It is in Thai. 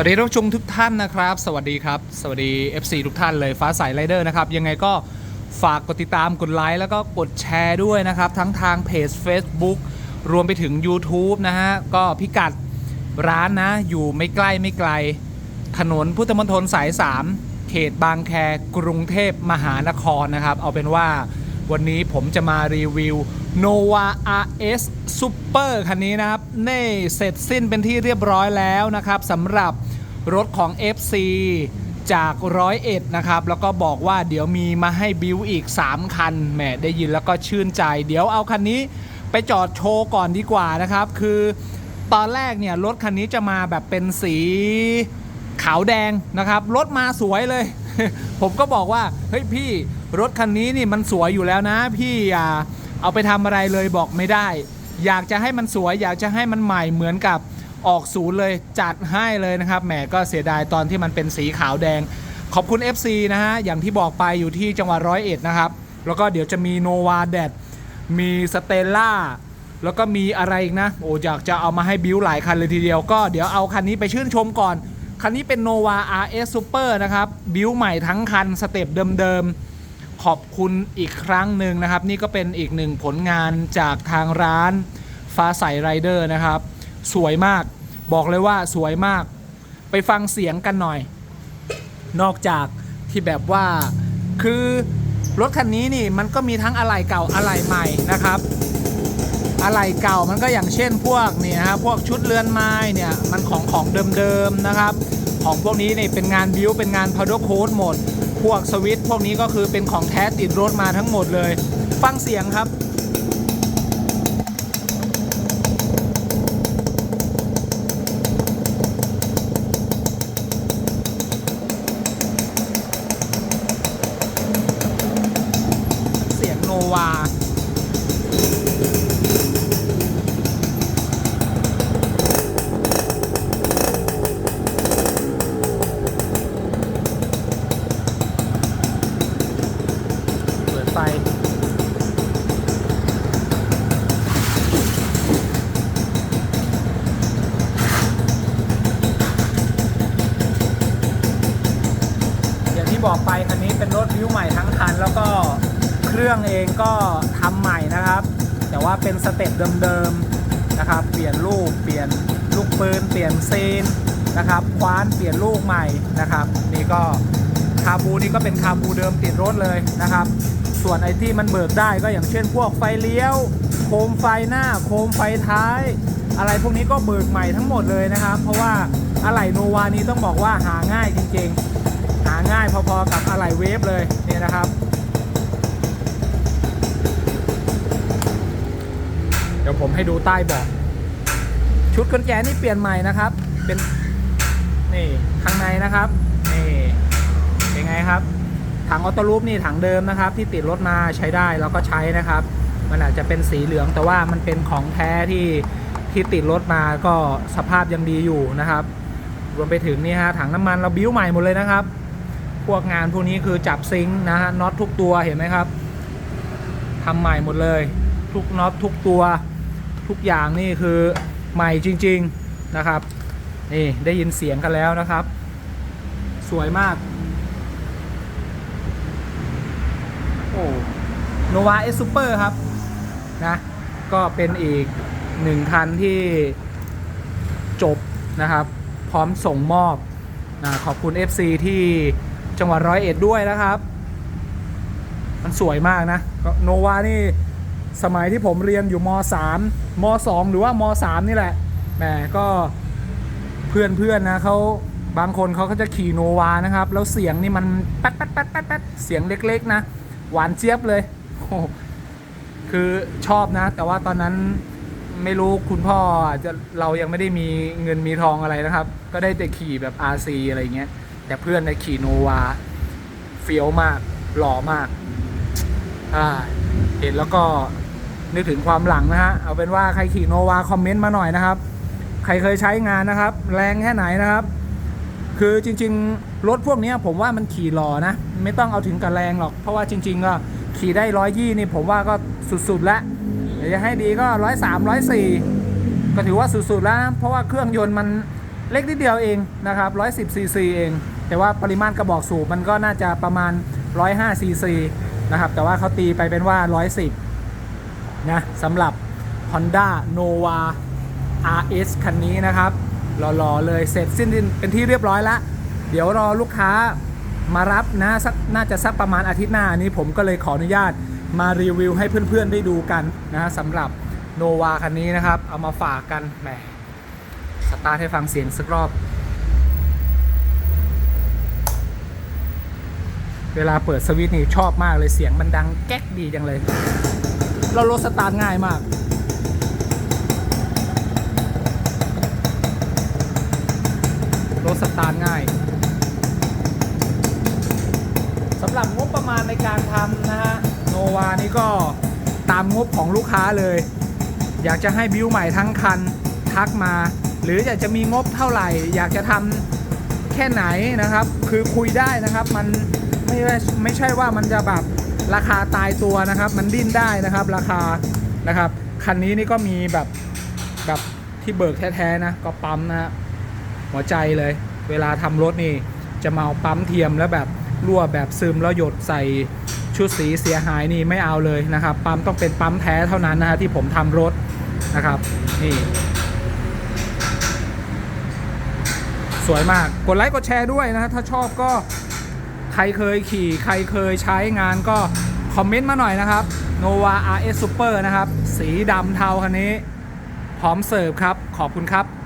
วัสดีท่านผู้ชมทุกท่านนะครับ สวัสดีครับ สวัสดี FC ทุกท่านเลยฟ้าใสไรเดอร์นะครับ ยังไงก็ฝากกดติดตามกดไลค์แล้วก็กดแชร์ด้วยนะครับ ทั้งทางเพจ Facebook รวมไปถึง YouTube นะฮะ ก็พิกัดร้านนะ อยู่ไม่ใกล้ไม่ไกล ถนนพุทธมณฑลสาย 3 เขตบางแคกรุงเทพมหานครนะครับ เอาเป็นว่าวันนี้ผมจะมารีวิว Nova RS Super คันนี้นะครับเน่เสร็จสิ้นเป็นที่เรียบร้อยแล้วนะครับสำหรับ รถของ FC จากร้อยเอ็ดนะครับ แล้วก็บอกว่าเดี๋ยวมีมาให้บิวอีก 3 คันแหมได้ยินแล้วก็ชื่นใจ เดี๋ยวเอาคันนี้ไปจอดโชว์ก่อนดีกว่านะครับ คือตอนแรกเนี่ยรถคันนี้จะมาแบบเป็นสีขาวแดงนะครับ รถมาสวยเลย ผมก็บอกว่า เฮ้ยพี่รถคันนี้นี่มันสวยอยู่แล้วนะ พี่อย่าเอาไปทำอะไรเลยบอกไม่ได้ อยากจะให้มันสวย อยากจะให้มันใหม่เหมือนกับ ออกศูนย์เลยจัดให้เลยนะครับแหมก็เสียดายตอนที่มันเป็นสีขาวแดง ขอบคุณ FC นะฮะอย่างที่บอกไปอยู่ที่จังหวัดร้อยเอ็ดนะครับ แล้วก็เดี๋ยวจะมีโนวาแดดมีสเตลล่าแล้วก็มีอะไรอีกนะ โอ้อยากจะเอามาให้บิวหลายคันเลยทีเดียว ก็เดี๋ยวเอาคันนี้ไปชื่นชมก่อน คันนี้เป็น Nova RS Super นะครับ บิวใหม่ทั้งคันสเต็ปเดิมๆ ขอบคุณอีกครั้งหนึ่งนะครับ นี่ก็เป็นอีกหนึ่งผลงานจากทางร้านฟ้าใสไรเดอร์นะครับ สวยมาก บอกเลยว่าสวยมาก ไปฟังเสียงกันหน่อย นอกจากที่แบบว่าคือรถคันนี้นี่มันก็มีทั้งอะไหล่เก่าอะไหล่ใหม่นะครับอะไหล่เก่ามันก็อย่างเช่นพวกนี่นะฮะพวกชุดเรือนไม้เนี่ยมันของของเดิมๆนะครับ ของพวกนี้นี่เป็นงานบิวเป็นงานพาวเดอร์โค้ดหมด พวกสวิตช์พวกนี้ก็คือเป็นของแท้ติดรถมาทั้งหมดเลย ฟังเสียงครับ เสียงโนวา เปิดไฟ อย่างที่ บอกไปคันนี้เป็นรถวิวใหม่ทั้งคัน แล้วก็เครื่องเองก็ทำใหม่นะครับ แต่ว่าเป็นสเต็ปเดิมๆนะครับ เปลี่ยนลูกเปลี่ยนลูกปืนเปลี่ยนซีนนะครับคว้านเปลี่ยนลูกใหม่นะครับ นี่ก็คาบูนี่ก็เป็นคาบูเดิมติดรถเลยนะครับ ส่วนไอที่มันเบิกได้ก็อย่างเช่น พวกไฟเลี้ยว โคมไฟหน้า โคมไฟท้าย อะไรพวกนี้ก็เบิกใหม่ทั้งหมดเลยนะครับ เพราะว่าอะไหล่โนวานี้ต้องบอกว่าหาง่ายจริงๆ หาง่ายพอๆกับอะไหล่เวฟเลยเนี่ยนะครับ เดี๋ยวผมให้ดูใต้เบาะชุดกุญแจนี่เปลี่ยนใหม่นะครับ เป็นนี่ข้างในนะครับนี่เป็นไงครับ ถังออโต้ลูปนี่ถังเดิมนะครับ ที่ติดรถมาใช้ได้เราก็ใช้นะครับ มันอาจจะเป็นสีเหลืองแต่ว่ามันเป็นของแท้ที่ที่ติดรถมาก็สภาพยังดีอยู่นะครับ รวมไปถึงนี่ฮะถังน้ำมันเราบิ้วใหม่หมดเลยนะครับ พวกงานพวกนี้คือจับซิงค์นะฮะน็อตทุกตัวเห็นไหมครับทำใหม่หมดเลย ทุกน็อตทุกตัว ทุกอย่างนี่คือใหม่จริง ๆนะครับนี่ได้ยินเสียงกันแล้วนะครับ สวยมากโอ้โนวาเอสซูเปอร์ครับนะก็เป็นอีกหนึ่งคันที่จบนะครับ พร้อมส่งมอบนะขอบคุณ FC ที่ จังหวัดร้อยเอ็ดด้วยนะครับ มันสวยมากนะโนวานี่สมัยที่ผมเรียนอยู่ม 3 ม 2 หรือว่าม3นี่แหละแหมก็เพื่อนเพื่อนนะเขาบางคนเขาก็จะขี่โนวานะครับ แล้วเสียงนี่มันแป๊ดแป๊ดแป๊ดแป๊ดแป๊ดเสียงเล็กๆนะ หวานเจี๊ยบเลยโอ้คือชอบนะ แต่ว่าตอนนั้นไม่รู้คุณพ่ออาจจะเรายังไม่ได้มีเงินมีทองอะไรนะครับ ก็ได้แต่ขี่แบบ RC อะไรเงี้ย แต่เพื่อนในขี่โนวาเฟี้ยวมากหล่อมากอ่าเห็นแล้วก็นึกถึงความหลังนะฮะ เอาเป็นว่าใครขี่โนวาคอมเมนต์มาหน่อยนะครับ ใครเคยใช้งานนะครับ แรงแค่ไหนนะครับ คือจริง ๆ รถพวกนี้ผมว่ามันขี่หล่อนะ ไม่ต้องเอาถึงกับแรงหรอก เพราะว่าจริง ๆ ก็ขี่ได้ร้อยยี่นี่ผมว่าก็สุดๆแล้วเดี๋ยวจะให้ดีก็ร้อยสามร้อยสี่ก็ถือว่าสุดๆแล้วนะเพราะว่าเครื่องยนต์มันเล็กนิดเดียวเองนะครับ110ซีซีเอง แต่ว่าปริมาณกระบอกสูบมันก็น่าจะประมาณ 105ซีซีนะครับ แต่ว่าเขาตีไปเป็นว่า 110 นะสำหรับ Honda Nova RS คันนี้นะครับหล่อๆเลยเสร็จสิ้นเป็นที่เรียบร้อยแล้วเดี๋ยวรอลูกค้ามารับนะสักน่าจะสักประมาณอาทิตย์หน้านนี้ผมก็เลยขออนุญาตมารีวิวให้เพื่อนๆได้ดูกันนะสำหรับโนวาคันนี้นะครับ เอามาฝากกันแหมสตาร์ทให้ฟังเสียงสักรอบ เวลาเปิดสวิตช์นี่ชอบมากเลยเสียงมันดังแก๊กดีจังเลย เรารถสตาร์ทง่ายมาก รถสตาร์ทง่ายสำหรับงบประมาณในการทำนะฮะโนวานี่ก็ตามงบของลูกค้าเลย อยากจะให้บิวใหม่ทั้งคันทักมา หรืออยากจะมีงบเท่าไหร่ อยากจะทำแค่ไหนนะครับ คือคุยได้นะครับมัน ไม่ไม่ใช่ว่ามันจะแบบราคาตายตัวนะครับ มันดิ้นได้นะครับ ราคานะครับคันนี้นี่ก็มีแบบแบบที่เบิกแท้ๆนะก็ปั๊มนะฮะหัวใจเลย เวลาทำรถนี่จะมาเอาปั๊มเทียมแล้วแบบรั่วแบบซึมแล้วหยดใส่ชุดสีเสียหายนี่ไม่เอาเลยนะครับ ปั๊มต้องเป็นปั๊มแท้เท่านั้นนะฮะที่ผมทำรถนะครับนี่สวยมาก กดไลค์กดแชร์ด้วยนะฮะถ้าชอบก็ รเคยขี่ใครเคยใช้งานก็ คอมเมนต์มาหน่อยนะครับ Nova RS Super นะครับ สีดำเทาคันนี้ พร้อมเสิร์ฟครับ ขอบคุณครับ